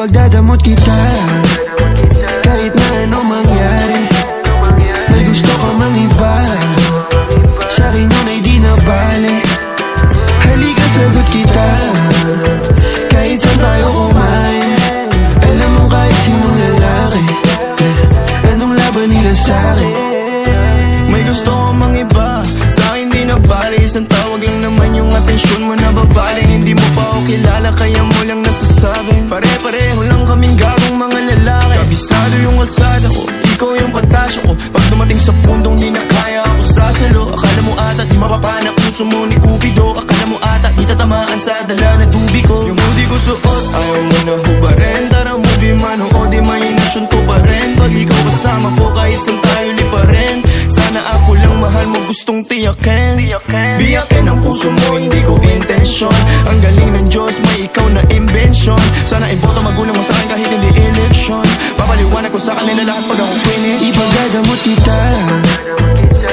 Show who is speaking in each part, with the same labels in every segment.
Speaker 1: Ipagdadamot kita. Kahit na anong mangyari May gusto ka mang iba Sa'kin yun ay di na bale Halika sagot kita. Kahit saan tayo kumain Alam mo kahit sinong lalaki Anong laban nila sa'kin
Speaker 2: May gusto ko mang iba Sa akin di na bali Isang tawag lang naman yung atensyon mo na babaling. Hindi mo pa ako kilala Kaya mo lang nasasabi. Pare-pareho sa pundong di na kaya ako sasalo Akala mo ata di mapapanak Puso mo ni Cupido. Akala mo ata di tatamaan sa dala na tubi ko. Yung hoodie ko suot Ayaw mo na hubarin. Tara movie man o di imahinasyon ko pa rin. Pag ikaw kasama ko kahit saan tayo lipa rin. Sana ako lang mahal mo gustong tiyakin. Biyakin ang puso mo hindi ko intensyon. Ang galing ng Diyos may ikaw na sa kanila lahat pag ako finish.
Speaker 1: Ipagdadamot kita.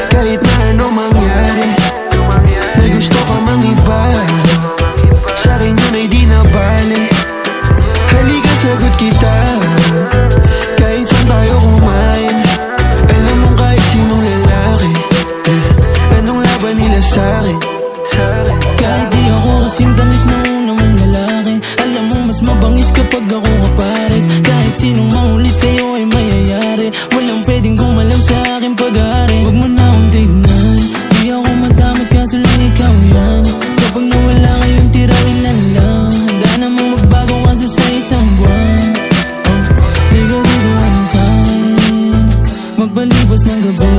Speaker 1: Kahit na
Speaker 3: Magpalibas ng gabi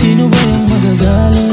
Speaker 3: Sino ba yung magagaling?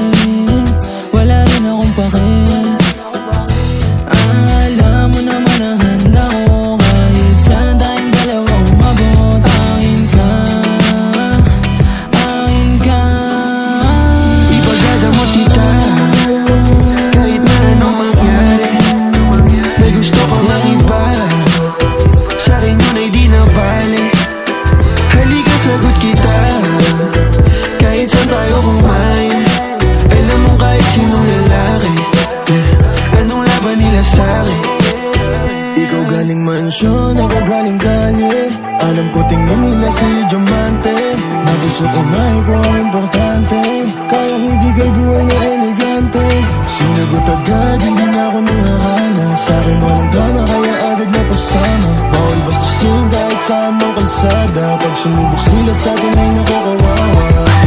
Speaker 2: Ikaw galing mansyon, ako galing kalye. Alam ko tingin nila si Diamante. Na puso ko may ko ang importante. Kayang ibigay buhay na elegante. Sinagot agad, hindi na ako nangakala Sa akin walang drama, kaya agad na pasama. Bawal bastusin kahit saan mang kalsada. Pag sumubok sila sa atin ay nakukawawa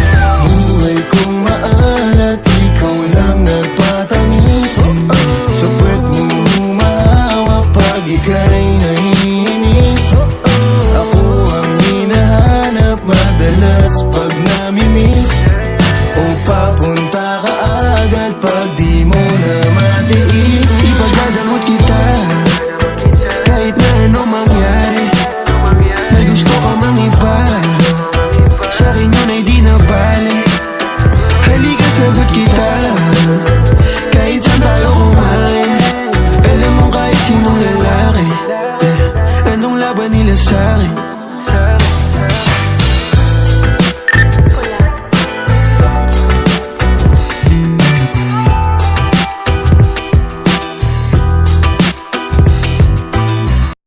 Speaker 2: necessary